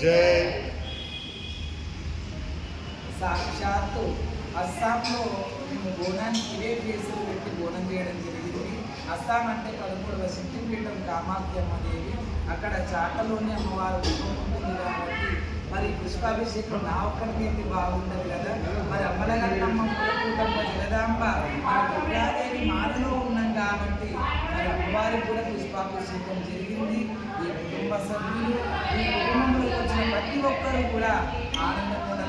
జై సాక్షాత్తు అస్సాంలో మేము బోనానికి ఇవే ప్లేసులు పెట్టి బోనం చేయడం జరిగింది. అస్సాం అంటే పదమూడవ శక్తిపీఠం కామాఖ్యమ్మ దేవి. అక్కడ చాటలోని అమ్మవారు ఉంటుంది కాబట్టి మరి పుష్పాభిషేకం నా ఒక్కడికి అయితే బాగుండదు కదా. మరి అమ్మలగన్నమ్మ కులకూటమ్మ జగదాంబ మన దుర్గాదేవి మానలో ఉన్నాం కాబట్టి మరి అమ్మవారికి కూడా పుష్పాభిషేకం జరిగింది ఈ కుటుంబ సభ్యులు ఈ కుటుంబంలోకి వచ్చిన ప్రతి ఒక్కరు కూడా ఆనందంగా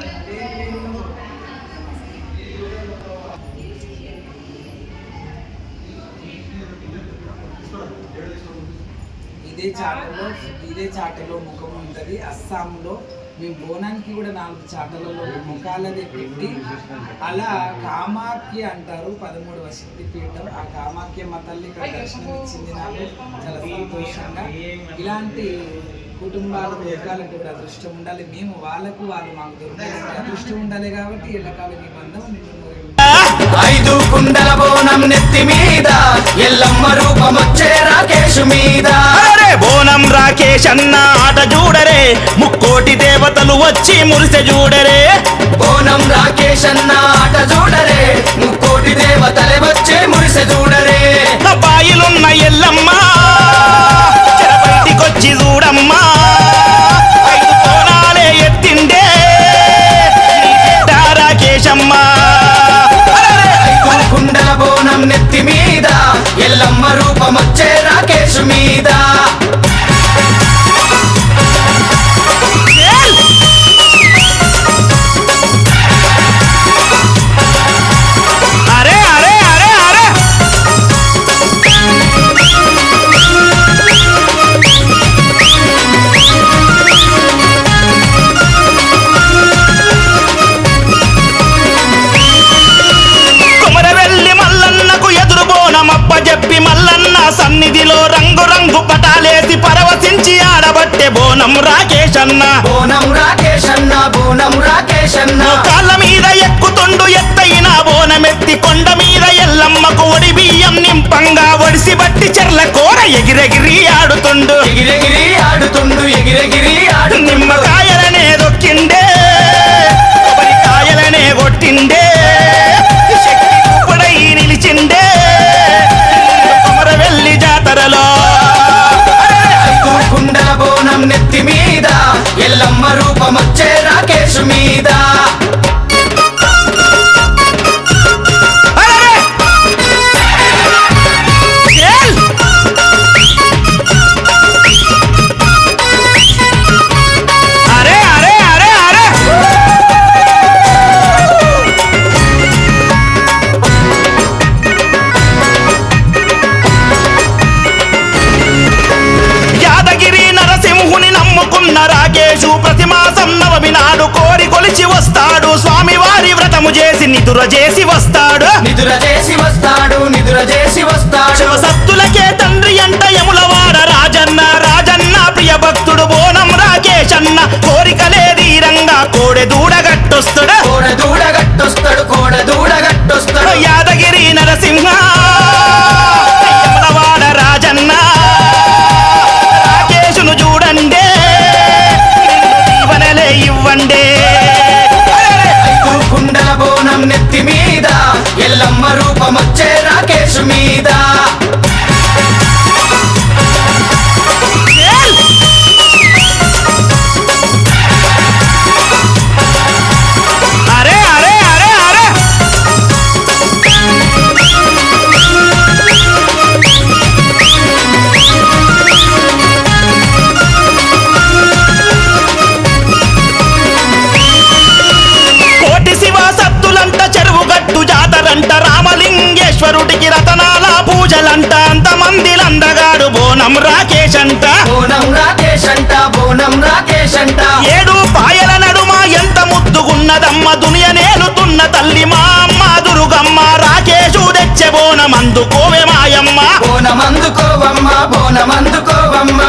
ఇదే చాటలో ఇదే చాటలో ముఖం ఉంటుంది. అస్సాంలో మేము బోనానికి కూడా నాలుగు చాటలలో ముఖాలదే పెట్టి అలా కామాఖ్య అంటారు పదమూడవ శక్తిపీఠం ఆ కామాఖ్య మా తల్లి ఇక్కడ దర్శనం ఇచ్చింది నాకు. చాలా సంతోషంగా. ఇలాంటి కుటుంబాలు దొరకాలంటే కూడా అదృష్టం ఉండాలి. మేము వాళ్ళకు వాళ్ళు మాకు దొరకాలంటే అదృష్టం ఉండాలి కాబట్టి ఎల్లకాలం ఈ బంధం ఐదు కుండల బోనం నెత్తి మీద ఎల్లమ్మ రూపం వచ్చే రాకేష్ మీద. అరే బోనం రాకేష్ అన్న ఆట చూడరే ముక్కోటి దేవతలు వచ్చి మురిసె చూడరే బోనం రాకేష్ అన్న ఆట చూడరే ముక్కోటి దేవతలే వచ్చే మురిసె చూడరే నా బాయిలున్న ఎల్లమ్మ అన్న బోనం రాకేష్ అన్న బోనం రాకేష్ అన్న కాళ్ళ మీద ఎక్కుతుండు ఎత్తైన బోనమెత్తి కొండ మీద ఎల్లమ్మకు ఒడి బియ్యం నింపంగా ఒడిసి బట్టి చెర్ల కూర ఎగిరెగిరి ఆడుతుండు. ఎగిరెగిరి ఆడుతుండు ఎగిరెగిరి ఆడుతుండు. నిమ్మకాయలనే ఎల్లమ్మ రూపం రాకేష్ మీద. ప్రతి మాసం నవమి నాడు కోరి కొలిచి వస్తాడు. స్వామివారి వ్రతము చేసి నిదుర చేసి వస్తాడు. నిదుర చేసి వస్తాడు నిదుర చేసి వస్తాడు. శివసత్తులకే తండ్రి అంట యములవాడ రాజన్న రాజన్న ప్రియ భక్తుడు బోనం రాకేష్ అన్న కోరికలే ధీరంగా కోడె దూడగట్టొస్తుడు ఇవ్వండి. కుండల బోనం నెత్తి మీద ఎల్లమ్మ రూపమొచ్చే బోనం రాకేష్ అంట బోనం రాకేష్ అంట బోనం రాకేష్ అంట ఏడు పాయల నడుమ ఎంత ముద్దుగున్నదమ్మ దునియ నేలుతున్న తల్లి మా అమ్మ దురుగమ్మ రాకేషు తెచ్చే బోనమందుకోవే మాయమ్మ. బోనమందుకోవమ్మ బోనమందుకోవమ్మ.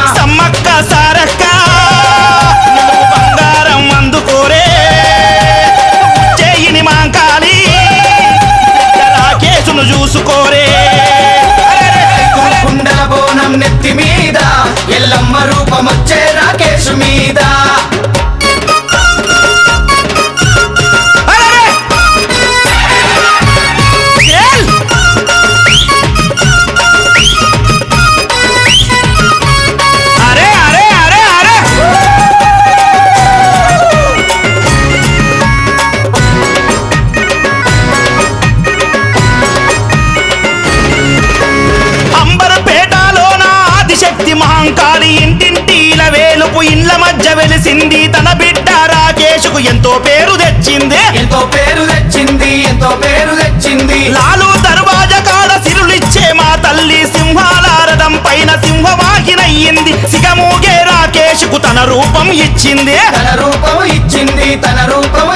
లాలూ దర్వాజా కాడ సిరులిచ్చే మా తల్లి సింహాలారదం పైన సింహవాహినయ్యింది. సిగమూగే రాకేష్కు తన రూపం ఇచ్చింది. తన రూపం ఇచ్చింది తన రూపం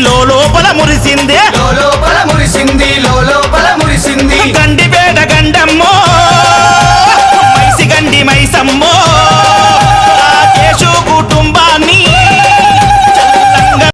లోపల మురిసిందే.